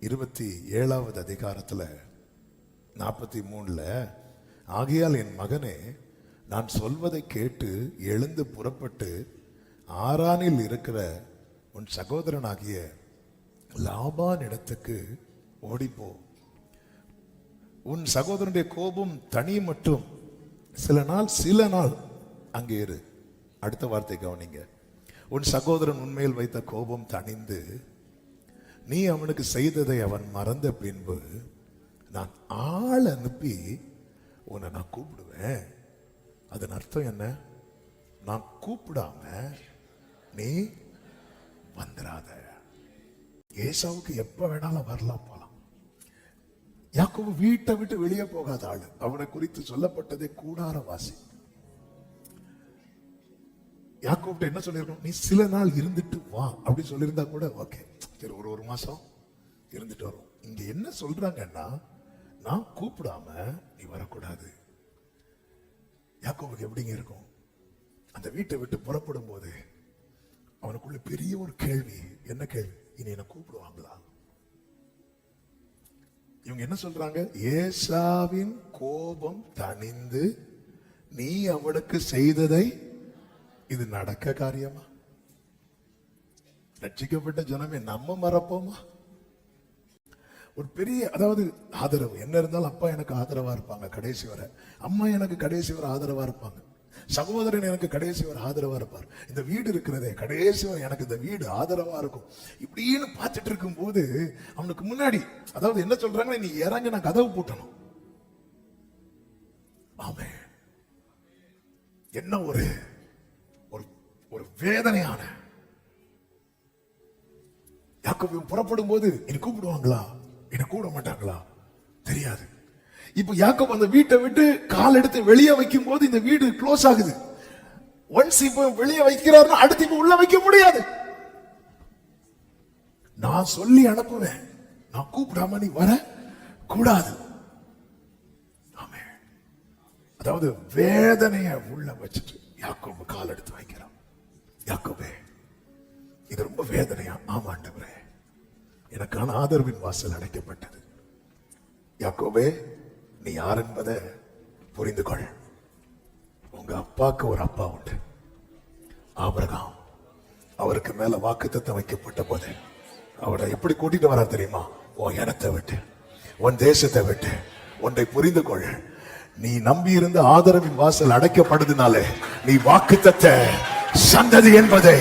இருபத்தி ஏழாவது அதிகாரத்தில் நாற்பத்தி மூணுல ஆகையால் என் மகனே நான் சொல்வதை கேட்டு எழுந்து புறப்பட்டு ஆரானில் இருக்கிற உன் சகோதரனாகிய லாபான் இடத்துக்கு ஓடிப்போ. உன் சகோதரனுடைய கோபம் தனி மட்டும். சில நாள் சில நாள் அங்கே இரு. அடுத்த வார்த்தை கவனிங்க. உன் சகோதரன் உண்மையில் வைத்த கோபம் தணிந்து நீ அவனுக்கு செய்ததை அவன் மறந்த பின்பு நான் ஆள் அனுப்பி உன்னை நான் கூப்பிடுவேன். அதன் அர்த்தம் என்ன? நான் கூப்பிடாம நீ வந்துடாத ஏசாவுக்கு எப்ப வேணாலும் வரலாம் போலாம். யாக்கோபு வீட்டை விட்டு வெளியே போகாத ஆளு. அவனை குறித்து சொல்லப்பட்டதே கூடாரவாசி. யாக்கோப்ட என்ன சொல்லிருக்கணும் நீ சில நாள் இருந்துட்டு வா. அப்படி சொல்லியிருந்தா கூட ஓகே சரி ஒரு ஒரு மாசம் இருந்துட்டு வரும். இங்க என்ன சொல்றாங்கன்னா நான் கூப்பிடாம நீ வரக்கூடாது. யாக்கோவுக்கு எப்படிங்க இருக்கும்? அந்த வீட்டை விட்டு புறப்படும் போது அவனுக்குள்ள பெரிய ஒரு கேள்வி. என்ன கேள்வி? இனி என்ன கூப்பிடுவாங்களா? இவங்க என்ன சொல்றாங்க? ஏசாவின் கோபம் தணிந்து நீ அவனுக்கு செய்ததை இது நடக்க காரியமா? ரட்சிக்கப்பட்ட ஜனமே நம்ம மறப்போமா? ஒரு பெரிய அதாவது ஆதரவு. என்ன இருந்தாலும் அப்பா எனக்கு ஆதரவா இருப்பாங்க கடைசி வரை. அம்மா எனக்கு கடைசி வரை ஆதரவா இருப்பாங்க. சகோதரன் எனக்கு கடைசி வரை ஆதரவா இருப்பார். இந்த வீடு இருக்கிறதே கடைசி வரை எனக்கு இந்த வீடு ஆதரவா இருக்கும். இப்படின்னு பார்த்துட்டு இருக்கும் போது அவனுக்கு முன்னாடி அதாவது என்ன சொல்றாங்க நீ இறங்கி நான் கதவு பூட்டணும். ஆமே என்ன ஒரு வேதனையான. யாக்கோபியம் புறப்படும் போது என்னை கூப்பிடுவாங்களா? என்னை கூப்பிட மாட்டாங்களா? தெரியாது. இப்ப யாக்கோப் அந்த வீட்டை விட்டு கால் எடுத்து வெளியே வைக்கும் போது இந்த வீடு க்ளோஸ் ஆகுது. ஒன்ஸ் இப்ப வெளியே வைக்கிறாருன்னா அடுத்து இப்ப உள்ள வைக்க முடியாது. நான் சொல்லி அனுப்புவேன். நான் கூப்பிடாம நீ வர கூடாது. அதாவது வேதனைய உள்ள வச்சுட்டு யாக்கோபு கால் எடுத்து வைக்கிறான் யாக்கோபே இது ரொம்ப வேதனையா? ஆமாண்டவரே எனக்கான ஆதரவின் வாசல் அடைக்கப்பட்டது யாக்கோபே நீ யார் என்பதை புரிந்து கொள். உங்க அப்பாவுக்கு ஒரு அப்பா உண்டு. ஆபரகாம் அவருக்கு மேல வாக்குத்தத்தம் வைக்கப்பட்ட போது அவரை எப்படி கூட்டிட்டு வரா தெரியுமா? உன் இடத்தை விட்டு உன் தேசத்தை விட்டு. ஒன்றை புரிந்து கொள். நீ நம்பி இருந்த ஆதரவின் வாசல் அடைக்கப்படுதுனாலே நீ வாக்குத்தத்தை சந்ததி என்பதை